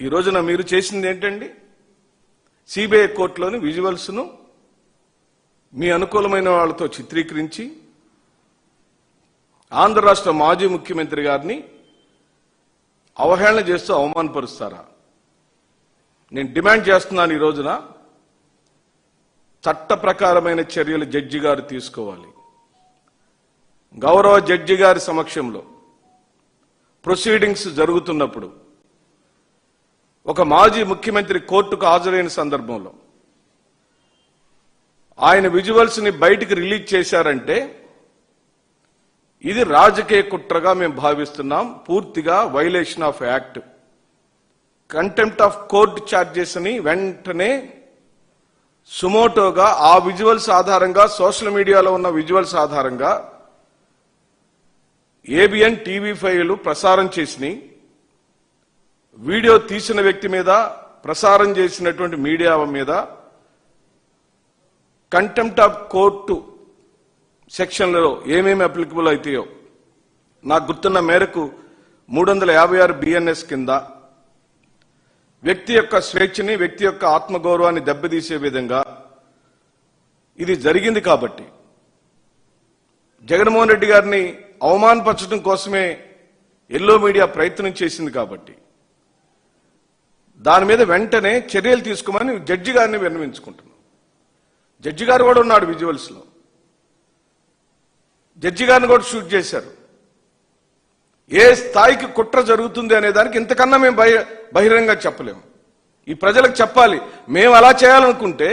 ఈ రోజున మీరు చేసింది ఏంటండి? సిబిఐ కోర్టులోని విజువల్స్ను మీ అనుకూలమైన వాళ్ళతో చిత్రీకరించి ఆంధ్ర రాష్ట్ర మాజీ ముఖ్యమంత్రి గారిని అవహేళన చేస్తూ అవమానపరుస్తారా? నేను డిమాండ్ చేస్తున్నాను ఈ రోజున చట్ట ప్రకారమైన చర్యలు జడ్జి గారు తీసుకోవాలి. గౌరవ జడ్జి గారి సమక్షంలో ప్రొసీడింగ్స్ జరుగుతున్నప్పుడు ఒక మాజీ ముఖ్యమంత్రి కోర్టుకు హాజరైన సందర్భంలో ఆయన విజువల్స్ని బయటికి రిలీజ్ చేశారంటే ఇది రాజకీయ కుట్రగా మేము భావిస్తున్నాం. పూర్తిగా violation of act contempt of court ఛార్జెస్ని వెంటనే సుమోటోగా ఆ విజువల్స్ ఆధారంగా సోషల్ మీడియాలో ఉన్న విజువల్స్ ఆధారంగా ఏబిఎన్ టీవీ ఫైవ్లు ప్రసారం చేసినాయి. వీడియో తీసిన వ్యక్తి మీద ప్రసారం చేసినటువంటి మీడియా మీద కంటెంప్ట్ ఆఫ్ కోర్టు సెక్షన్లలో ఏమేమి అప్లికబుల్ అవుతాయో నాకు గుర్తున్న మేరకు మూడు వందల యాభై ఆరు బిఎన్ఎస్ కింద వ్యక్తి యొక్క స్వేచ్ఛని వ్యక్తి యొక్క ఆత్మగౌరవాన్ని దెబ్బతీసే విధంగా ఇది జరిగింది కాబట్టి. జగన్మోహన్ రెడ్డి గారిని అవమానపరచడం కోసమే ఎల్లో మీడియా ప్రయత్నం చేసింది కాబట్టి. దాని మీద వెంటనే చర్యలు తీసుకోమని జడ్జి గారిని విన్నవించుకుంటున్నాం. జడ్జి గారు కూడా ఉన్నాడు విజువల్స్లో. జడ్జి గారిని కూడా షూట్ చేశారు. ఏ స్థాయికి కుట్ర జరుగుతుంది అనే దానికి ఇంతకన్నా మేము బహి బహిరంగంగా చెప్పలేము. ఈ ప్రజలకు చెప్పాలి. మేము అలా చేయాలనుకుంటే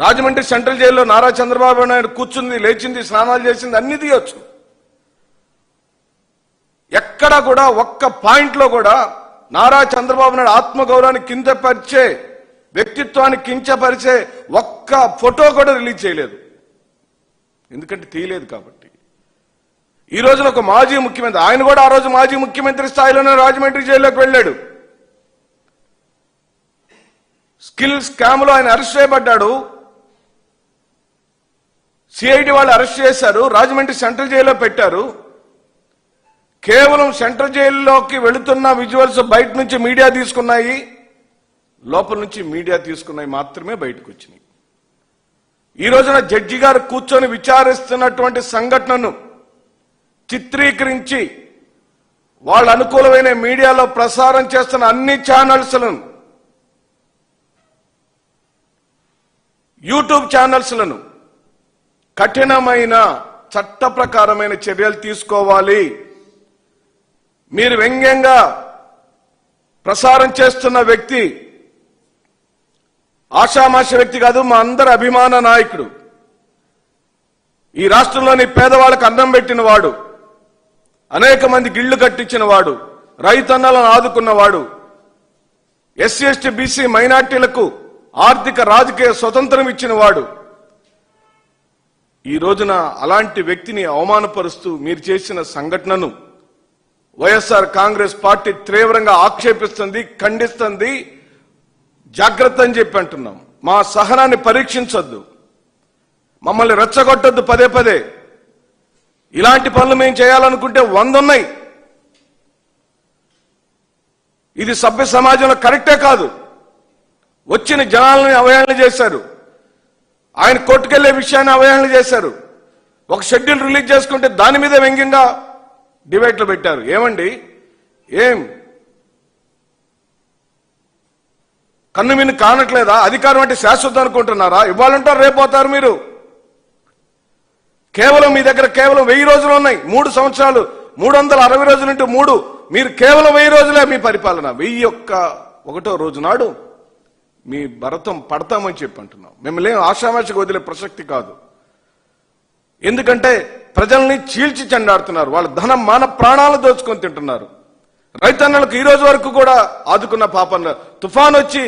రాజమండ్రి సెంట్రల్ జైల్లో నారా చంద్రబాబు నాయుడు కూర్చుంది లేచింది స్నానాలు చేసింది అన్ని తీయొచ్చు. ఎక్కడా కూడా ఒక్క పాయింట్లో కూడా నారా చంద్రబాబు నాయుడు ఆత్మగౌరవాన్ని కించపరిచే వ్యక్తిత్వాన్ని కించపరిచే ఒక్క ఫోటో కూడా రిలీజ్ చేయలేదు. ఎందుకంటే తీయలేదు కాబట్టి. ఈ రోజున ఒక మాజీ ముఖ్యమంత్రి ఆయన కూడా ఆ రోజు మాజీ ముఖ్యమంత్రి స్థాయిలోనే రాజమండ్రి జైల్లోకి వెళ్ళాడు. స్కిల్ స్కామ్లో ఆయన అరెస్ట్ చేయబడ్డాడు. సిఐడి వాళ్ళు అరెస్ట్ చేశారు. రాజమండ్రి సెంట్రల్ జైల్లో పెట్టారు. కేవలం సెంట్రల్ జైల్లోకి వెళుతున్న విజువల్స్ బయట నుంచి మీడియా తీసుకున్నాయి. లోపల నుంచి మీడియా తీసుకున్నాయి మాత్రమే బయటకు వచ్చినాయి. ఈ రోజున జడ్జి గారు కూర్చొని విచారిస్తున్నటువంటి సంఘటనను చిత్రీకరించి వాళ్ళ అనుకూలమైన మీడియాలో ప్రసారం చేస్తున్న అన్ని ఛానల్స్లను యూట్యూబ్ ఛానల్స్లను కఠినమైన చట్ట ప్రకారమైన చర్యలు తీసుకోవాలి. మీరు వ్యంగ్యంగా ప్రసారం చేస్తున్న వ్యక్తి ఆషామాష వ్యక్తి కాదు మా అందరి అభిమాన నాయకుడు. ఈ రాష్ట్రంలోని పేదవాళ్ళకు అన్నం పెట్టిన వాడు అనేక మంది గిళ్ళు కట్టించిన వాడు రైతన్నలను ఆదుకున్నవాడు ఎస్సీ ఎస్టీ బీసీ మైనార్టీలకు ఆర్థిక రాజకీయ స్వతంత్రం ఇచ్చిన వాడు. ఈ రోజున అలాంటి వ్యక్తిని అవమానపరుస్తూ మీరు చేసిన సంఘటనను వైఎస్ఆర్ కాంగ్రెస్ పార్టీ తీవ్రంగా ఆక్షేపిస్తుంది ఖండిస్తుంది. జాగ్రత్త అని చెప్పి అంటున్నాం. మా సహనాన్ని పరీక్షించొద్దు. మమ్మల్ని రెచ్చగొట్టద్దు పదే పదే. ఇలాంటి పనులు మేము చేయాలనుకుంటే వంద ఉన్నాయి ఇది సభ్య సమాజంలో కరెక్టే కాదు. వచ్చిన జనాలని అవహేళన చేశారు. ఆయన కొట్టుకెళ్ళే విషయాన్ని అవహేళన చేశారు. ఒక షెడ్యూల్ రిలీజ్ చేసుకుంటే దాని మీద వ్యంగ్యంగా డిబేట్లు పెట్టారు. ఏమండి? ఏం? కన్ను మీరు కానట్లేదా? అధికారం అంటే శాశ్వతం అనుకుంటున్నారా? ఇవ్వాలంటారు రేపోతారు మీరు. కేవలం మీ దగ్గర కేవలం వెయ్యి రోజులు ఉన్నాయి. మూడు సంవత్సరాలు. మూడు వందల అరవై రోజులు ఇంటూ మూడు. మీరు కేవలం వెయ్యి రోజులే మీ పరిపాలన. వెయ్యి యొక్క ఒకటో రోజు నాడు మీ భరతం పడతామని చెప్పి అంటున్నాం. మిమ్మల్ని ఆశామాషకు వదిలే ప్రసక్తి కాదు. ఎందుకంటే ప్రజల్ని చీల్చి చెండాడుతున్నారు. వాళ్ళ ధనం మాన ప్రాణాలు దోచుకొని తింటున్నారు. రైతన్నలకు ఈ రోజు వరకు కూడా ఆదుకున్న పాపన్న తుఫాన్ వచ్చి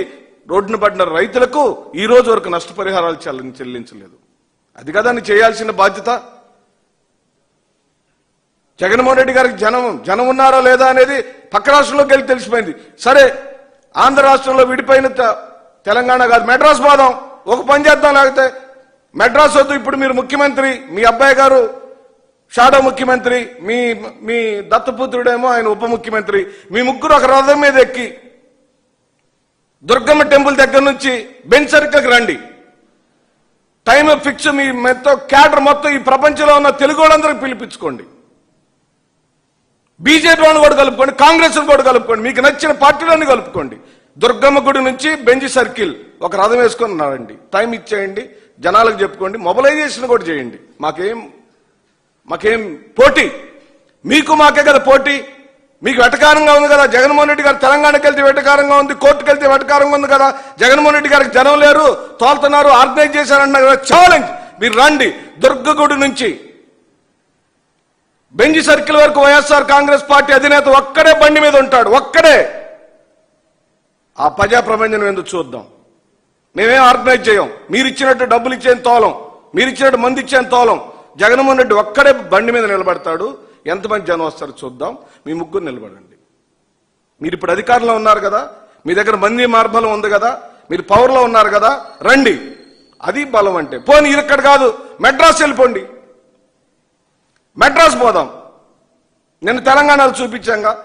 రోడ్డున పడిన రైతులకు ఈ రోజు వరకు నష్టపరిహారాలు చెల్లించలేదు. అది కదా చేయాల్సిన బాధ్యత. జగన్మోహన్ రెడ్డి గారికి జనం జనం ఉన్నారా లేదా అనేది పక్క రాష్ట్రంలోకి వెళ్ళి తెలిసిపోయింది. సరే ఆంధ్ర రాష్ట్రంలో విడిపోయిన తెలంగాణ కాదు. మెడ్రాస్ బాదం ఒక పని చేద్దాం లేకపోతే మెడ్రాస్ వద్దు ఇప్పుడు మీరు ముఖ్యమంత్రి మీ అబ్బాయి గారు షాడో ముఖ్యమంత్రి మీ మీ దత్తపుత్రుడేమో ఆయన ఉప ముఖ్యమంత్రి. మీ ముగ్గురు ఒక రథం మీద ఎక్కి దుర్గమ్మ టెంపుల్ దగ్గర నుంచి బెంచ్ సర్కిల్కి రండి. టైం ఫిక్స్ మీ మొత్తం క్యాడర్ మొత్తం ఈ ప్రపంచంలో ఉన్న తెలుగు వాళ్ళందరికీ పిలిపించుకోండి. బీజేపీ వాళ్ళని కూడా కలుపుకోండి కాంగ్రెస్ కూడా కలుపుకోండి మీకు నచ్చిన పార్టీలన్నీ కలుపుకోండి. దుర్గమ్మ గుడి నుంచి బెంజ్ సర్కిల్ ఒక రథం వేసుకొని రండి. టైం ఇచ్చేయండి. జనాలకు చెప్పుకోండి మొబలైజేషన్ కూడా చేయండి. మాకేం మాకేం పోటీ? మీకు మాకే కదా పోటీ? మీకు వెటకారంగా ఉంది కదా? జగన్మోహన్ రెడ్డి గారు తెలంగాణకి వెళ్తే వెటకారంగా ఉంది కోర్టుకు వెళ్తే వెటకారంగా ఉంది కదా? జగన్మోహన్ రెడ్డి గారికి జనం లేరు తోలుతున్నారు ఆర్గనైజ్ చేశారన్నారు కదా ఛాలెంజ్ మీరు రండి దుర్గగుడి నుంచి. బెంజి సర్కిల్ వరకు వైఎస్ఆర్ కాంగ్రెస్ పార్టీ అధినేత ఒక్కడే బండి మీద ఉంటాడు ఒక్కడే. ఆ ప్రజా ప్రపంచం ఎందుకు చూద్దాం. మేమేం ఆర్గనైజ్ చేయం? మీరు ఇచ్చినట్టు డబ్బులు ఇచ్చేం తోలం. మీరు ఇచ్చినట్టు మంది ఇచ్చేం తోలం. జగన్మోహన్ రెడ్డి ఒక్కడే బండి మీద నిలబడతాడు. ఎంతమంది జనం వస్తారో చూద్దాం. మీ ముగ్గురు నిలబడండి. మీరు ఇప్పుడు అధికారంలో ఉన్నారు కదా? మీ దగ్గర మంది మార్బలం ఉంది కదా? మీరు పవర్లో ఉన్నారు కదా? రండి. అది బలం అంటే. పోనీ ఇది ఇక్కడ కాదు. మెడ్రాస్ వెళ్ళిపోండి. మెడ్రాస్ పోదాం. నేను తెలంగాణలో చూపించాంగా.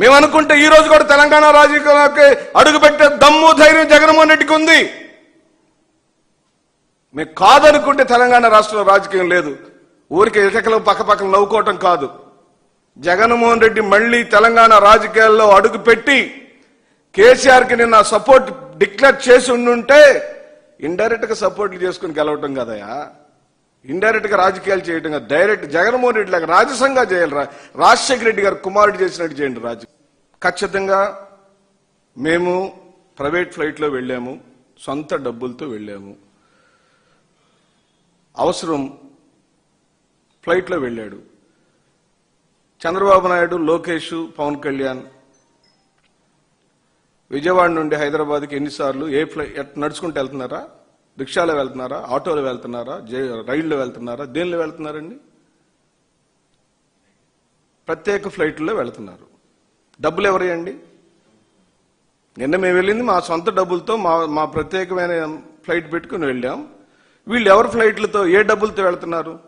మేము అనుకుంటే ఈ రోజు కూడా తెలంగాణ రాజకీయాలకి అడుగుపెట్టే దమ్ము ధైర్యం జగన్మోహన్ రెడ్డికి ఉంది. మేము కాదనుకుంటే తెలంగాణ రాష్ట్రంలో రాజకీయం లేదు. ఊరికి ఇటకలు పక్కపక్కన నవ్వుకోవటం కాదు. జగన్మోహన్ రెడ్డి మళ్ళీ తెలంగాణ రాజకీయాల్లో అడుగుపెట్టి కేసీఆర్కి నిన్న సపోర్ట్ డిక్లేర్ చేసి ఉండుంటే ఇండైరెక్ట్గా సపోర్ట్లు చేసుకుని గెలవటం కదయా ఇండైరెక్ట్గా రాజకీయాలు చేయటం డైరెక్ట్ జగన్మోహన్ రెడ్డి లాగా రాజసంగా చేయాలి రా- రాజశేఖర రెడ్డి గారు కుమారుడు చేసినట్టు చేయండి రాజు. ఖచ్చితంగా మేము ప్రైవేట్ ఫ్లైట్లో వెళ్ళాము సొంత డబ్బులతో వెళ్ళాము. అవసరం ఫ్లైట్లో వెళ్ళాడు. చంద్రబాబు నాయుడు లోకేష్ పవన్ కళ్యాణ్. విజయవాడ నుండి హైదరాబాద్కి ఎన్నిసార్లు ఏ ఫ్లై ఎట్ నడుచుకుంటూ వెళ్తున్నారా? రిక్షాలో వెళ్తున్నారా? ఆటోలో వెళ్తున్నారా? జే రైల్లో వెళ్తున్నారా? దేనిలో వెళ్తున్నారండి? ప్రత్యేక ఫ్లైట్లో వెళ్తున్నారు. డబ్బులు ఎవరియండి నిన్న మేము వెళ్ళింది మా సొంత డబ్బులతో మా మా ప్రత్యేకమైన ఫ్లైట్ పెట్టుకుని వెళ్ళాం. వీళ్ళు ఎవరి ఫ్లైట్లతో ఏ డబ్బులతో వెళ్తున్నారు?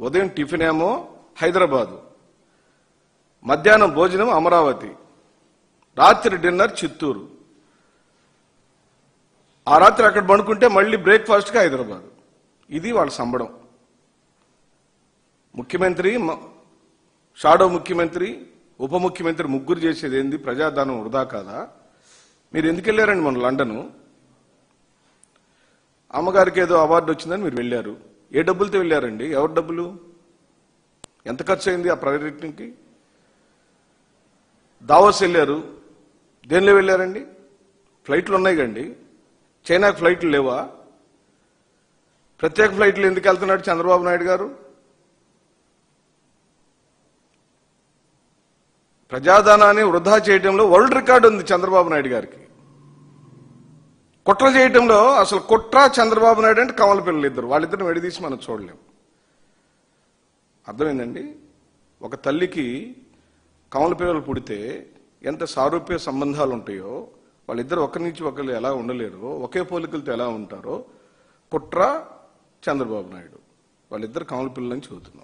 ఉదయం టిఫిన్ ఏమో హైదరాబాదు. మధ్యాహ్నం భోజనం అమరావతి. రాత్రి డిన్నర్ చిత్తూరు. ఆ రాత్రి అక్కడ పండుకుంటే మళ్ళీ బ్రేక్ఫాస్ట్కి హైదరాబాద్. ఇది వాళ్ళ సంబడం. ముఖ్యమంత్రి షాడో ముఖ్యమంత్రి ఉప ముఖ్యమంత్రి ముగ్గురు చేసేది ఏంది? ప్రజాధనం వృధా కాదా? మీరు ఎందుకు వెళ్ళారండి మన లండను? అమ్మగారికి ఏదో అవార్డు వచ్చిందని మీరు వెళ్ళారు. ఏ డబ్బులతో వెళ్ళారండి? ఎవరి డబ్బులు? ఎంత ఖర్చు అయింది ఆ పర్యటనకి దావోస్ వెళ్ళారు. దేనిలో వెళ్ళారండి? ఫ్లైట్లు ఉన్నాయి కండి చైనాకు ఫ్లైట్లు లేవా? ప్రత్యేక ఫ్లైట్లు ఎందుకు వెళ్తున్నాడు చంద్రబాబు నాయుడు గారు? ప్రజాధనాన్ని వృధా చేయడంలో వరల్డ్ రికార్డు ఉంది చంద్రబాబు నాయుడు గారికి. కుట్ర చేయటంలో అసలు కుట్ర చంద్రబాబు నాయుడు అంటే కమల పిల్లలు ఇద్దరు. వాళ్ళిద్దరిని విడదీసి మనం చూడలేం. అర్థమైందండి? ఒక తల్లికి కమల పిల్లలు పుడితే ఎంత సారూప్య సంబంధాలు ఉంటాయో వాళ్ళిద్దరు ఒకరి నుంచి ఒకరు ఎలా ఉండలేరు ఒకే పోలికలతో ఎలా ఉంటారో కుట్ర చంద్రబాబు నాయుడు. వాళ్ళిద్దరు కమల పిల్లలని చదువుతున్నాం